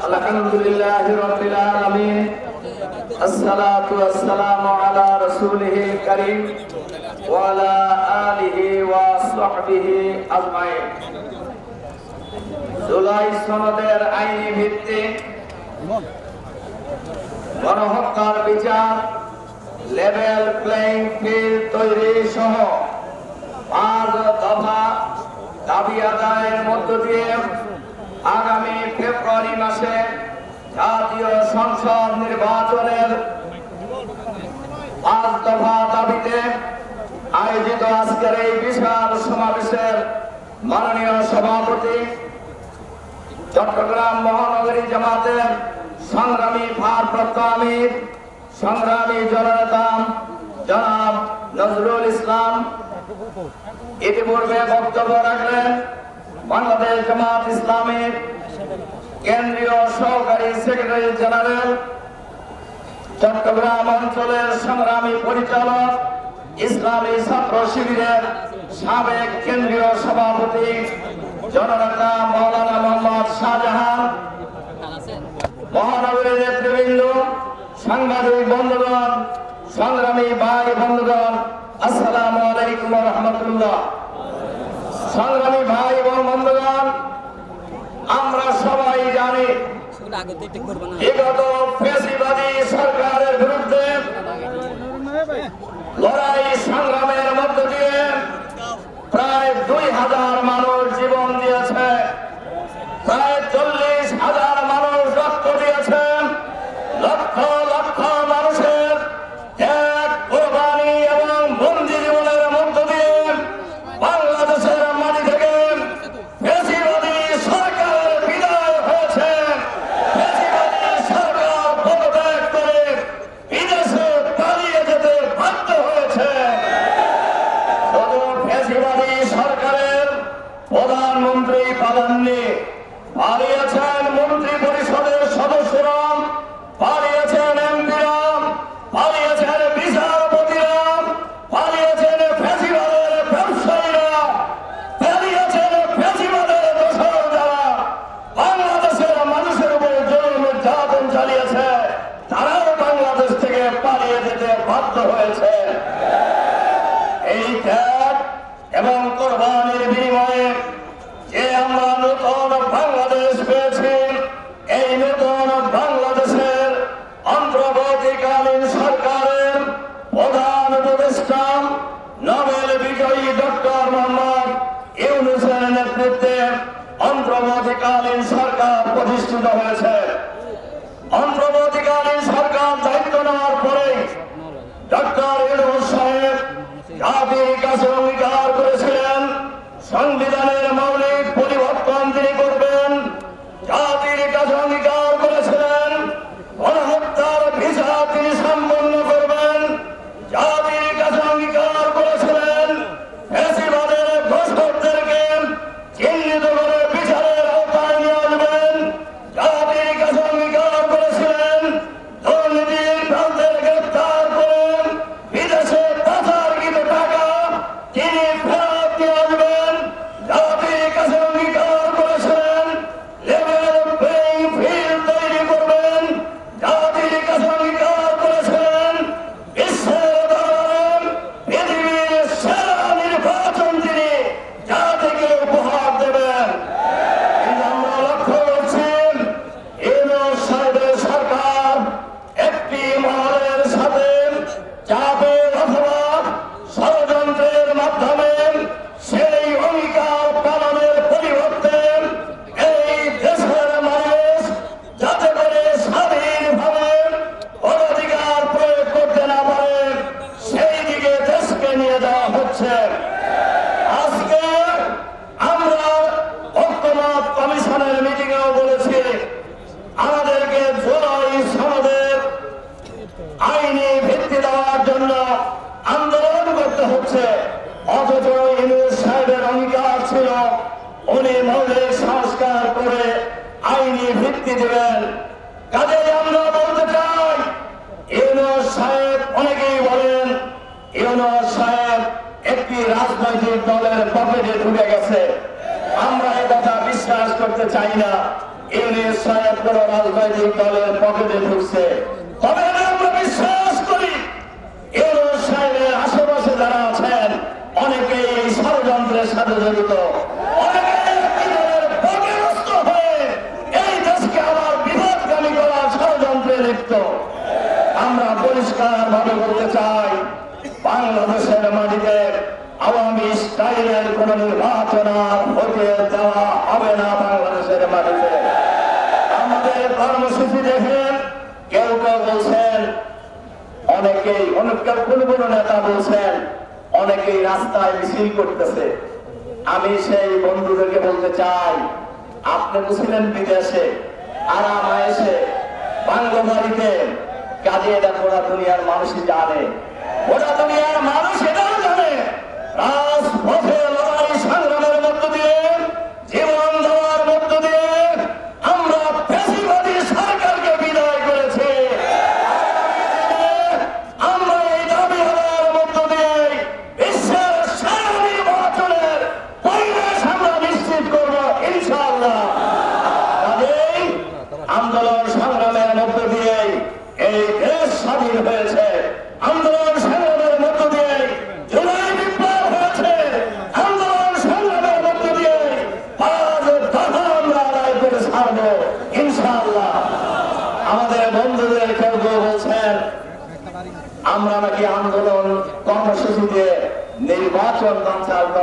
আলহামদুলিল্লাহ রাব্বিল আলামিন। আসসালাতু আসসালামু আলা রাসূলিহিল কারীম ওয়া আলা আলিহি ওয়া সাহবিহি আজমাইন। জুলাই সনদের আইনি গণহত্যার বিচার, লেভেল প্লেইং ফিল্ড তৈরি সহ পাঁচ দফা দাবি আদায়ের মধ্য দিয়ে আগামী ফেব্রুয়ারি মাসে জাতীয় সংসদ নির্বাচনের পাঁচ দফা দাবিতে আয়োজিত আজকের এই বিশাল সমাবেশের মাননীয় সভাপতি চট্টগ্রাম মহানগরী জামাতের সংগ্রামী ভারপ্রাপ্ত আমির, সংগ্রামী জননেতা জনাব নজরুল ইসলাম। ইতিপূর্বে বক্তব্য রাখলেন বাংলাদেশ জামাত ইসলামের কেন্দ্রীয় সহকারী সেক্রেটারি জেনারেল চট্টগ্রাম অঞ্চলের সংগ্রামী পরিচালক ইসলামী ছাত্র শিবিরের সাবেক কেন্দ্রীয় সভাপতি জননেতা মৌলানা মোহাম্মদ শাহজাহান মহানগরী নেতৃবৃন্দ, সাংবাদিক বন্ধুগণ, সংগ্রামী ভাই বন্ধুগণ, আসসালামু আলাইকুম রহমতুল্লাহ। সংগ্রামী ভাই এবং বন্ধুগণ, আমরা সবাই জানি বিগত সরকারের বিরুদ্ধে লড়াই সংগ্রামের মধ্য দিয়ে প্রায় দুই হাজার মানুষ পরিষদের সদস্যরা প্রতিষ্ঠিত হয়েছে একটি রাজনৈতিক দলের পকেটে ঢুকে গেছে। আমরা কথা বিশ্বাস করতে চাই না। সাহেব রাজনৈতিক দলের পকেটে ঢুকছে। তবে আমরা বিশ্বাস করি আশেপাশে যারা আছেন এই ষড়যন্ত্রের সাথে জড়িত। আমরা পরিষ্কার ভাবে বলতে চাই বাংলাদেশের মাটিতে আওয়ামী স্টাইলের কোন নির্বাচন হতে দেওয়া হবে না বাংলাদেশের মাটিতে। আমাদের কর্মসূচি দেখেন কেউ কেউ বলছেন, অনেকেই অনেক কোন কোন নেতা বলছেন, অনেকেই রাস্তায় মিছিল করতেছে। আমি সেই বন্ধুদেরকে বলতে চাই, আপনি তো ছিলেন বিদেশে, আর আমার এসে বাংলা বাড়িতে কাজে এটা গোটা দুনিয়ার মানুষই জানে। গোটা দুনিয়ার মানুষ এটাও জানে। রাজপথে লড়াই সংগ্রামের মধ্য দিয়ে জীবন দেওয়ার মধ্য দিয়ে আমরা ফেসিবাদী সরকারকে বিদায় করেছি আমরা এই দাবি হওয়ার মধ্য দিয়ে বিশ্বের সেরা নির্বাচনের পরিবেশ আমরা নিশ্চিত করব ইনশাআল্লাহ কাজেই আন্দোলন সংগ্রামের মধ্য দিয়ে এই দেশ স্বাধীন হয়েছে আন্দোলন সংগ্রামের মধ্য দিয়ে জুলাই বিপ্লব হয়েছে আন্দোলন সংগ্রামের মধ্য দিয়ে আজ দফা আমরা আদায় করে ছাড়বো ইনশাআল্লাহ আমাদের বন্ধুদের কেউ কেউ বলছেন আমরা নাকি আন্দোলন কর্মসূচিতে নির্বাচন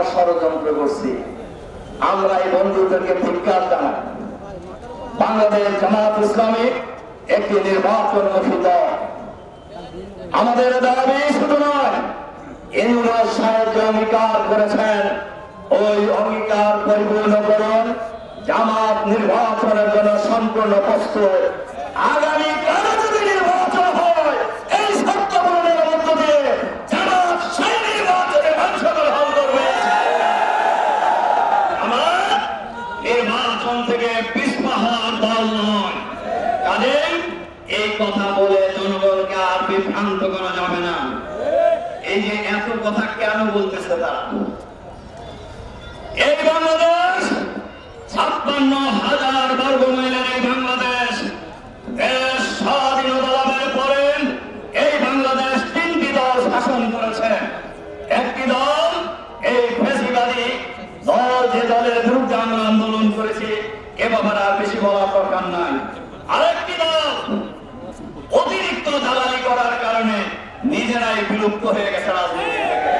করার ষড়যন্ত্র করছি। আমরা এই বন্ধুদেরকে ধিক্কার জানাই। বাংলাদেশ জামাত ইসলামী একটি নির্বাচনমুখী দল আমাদের দাবি শুধু নয় ইন্দ্র সাহেব যে অঙ্গীকার করেছেন, ওই অঙ্গীকার পরিপূর্ণ করুন। জামাত নির্বাচনের জন্য সম্পূর্ণ প্রস্তুত। আগামী বলতেছে তারা এই বাংলাদেশ, ছাপ্পান্ন হাজার বর্গ মাইলের এই বাংলাদেশ, দেশ স্বাধীনতা লাভের পরে এই বাংলাদেশ তিনটি দল শাসন করেছে। একটি দল, এই ফেসিবাদী দল যে দলের বিরুদ্ধে আমরা আন্দোলন করেছি, এ ব্যাপারে আর বেশি বলার দরকার নাই। আরেকটি দল, অতিরিক্ত দালালি করার কারণে নিজেরাই বিলুপ্ত হয়ে গেছে রাজনীতি থেকে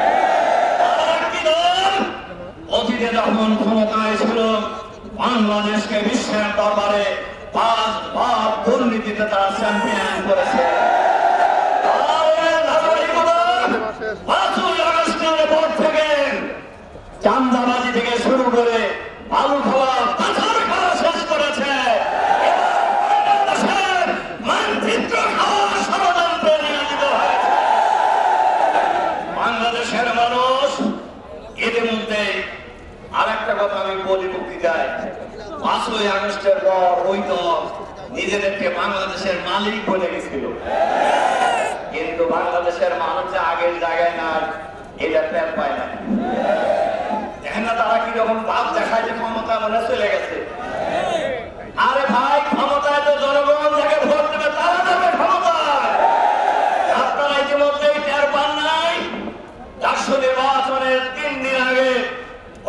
আরেকটি দল অতীতে যখন ক্ষমতায় ছিল। বাংলাদেশকে বিশ্বের দরবারে পাঁচ পাপ দুর্নীতিতে তারা চ্যাম্পিয়ন করেছে আরে ধারাবাহিকতা, পাঁচই আগস্টের পর থেকে চান্দাবাজি থেকে শুরু করে আলু খাওয়া পাথর খাওয়া শেষ করেছে এবার বাংলাদেশের মানচিত্র খাওয়া ষড়যন্ত্রে নিয়োজিত হয়েছে বাংলাদেশের মানুষ ইতিমধ্যে আরেকটা কথা আমি বলি বক্তৃতায় পাঁচই আগস্টের পর ওই দল নিজেদেরকে মালিক বলে গেছিল। কিন্তু বাংলাদেশের মানুষ আগের জায়গায় না, এটা টের পায় না। দেখেন না তারা কীরকম ভাব দেখায় যে ক্ষমতা মনে চলে গেছে। আরে ভাই, ক্ষমতায় তো জনগণ যাকে ভোট দেবে, তারা যাবে ক্ষমতায়। আপনারা ইতিমধ্যেই টের পান নাই। রাষ্ট্র নির্বাচনের তিন দিন আগে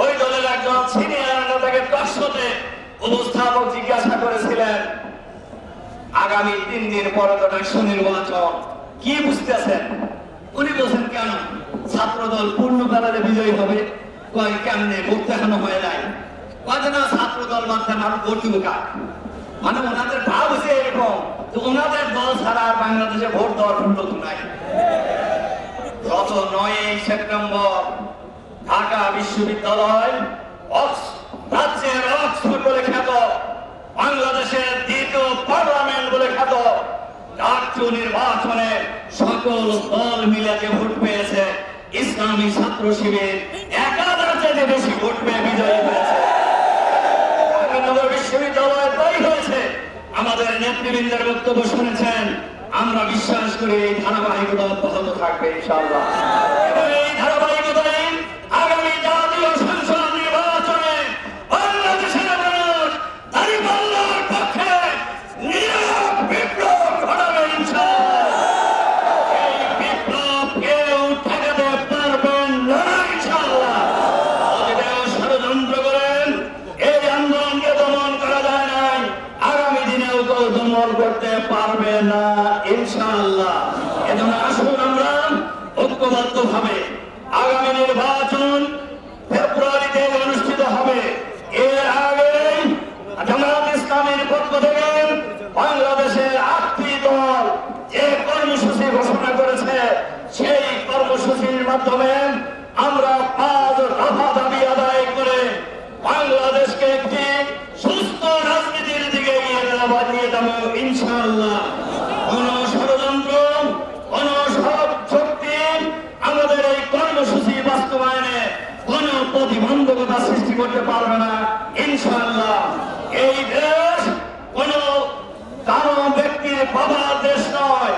ওই দলের একজন সিনিয়র নেতাকে উপস্থাপক জিজ্ঞাসা করেছিলেন আগামী তিন দিন পরে তো রাষ্ট্র নির্বাচন কি বুঝতেছেন? উনি বলছেন কেন? ছাত্র দল পূর্ণ কালারে বিজয়ী হবে। কয়, কেমনে? ভোট দেখানো হয় নাই। কয় না ছাত্র দল মাধ্যমে মানুষ ভোট দিবে মানে ওনাদের ভাব হচ্ছে এরকম যে ওনাদের দল ছাড়া বাংলাদেশে ভোট দেওয়ার কোনো নাই। গত নয় সেপ্টেম্বর ঢাকা বিশ্ববিদ্যালয় অক্স- রাজ্য নির্বাচনে সকল দল মিলে যে ভোট পেয়েছে, ইসলামী ছাত্র শিবির একাধার চেয়ে বেশি ভোট পেয়ে বিজয়ী হয়েছে। আমাদের নেতৃবৃন্দের বক্তব্য শুনেছেন। আমরা বিশ্বাস করি এই ধারাবাহিকতা অব্যাহত থাকবে, ইনশাআল্লাহ। করতে পারবে না ইনশাল্লাহ এই দেশ কোন কারও ব্যক্তির বাবার দেশ নয়।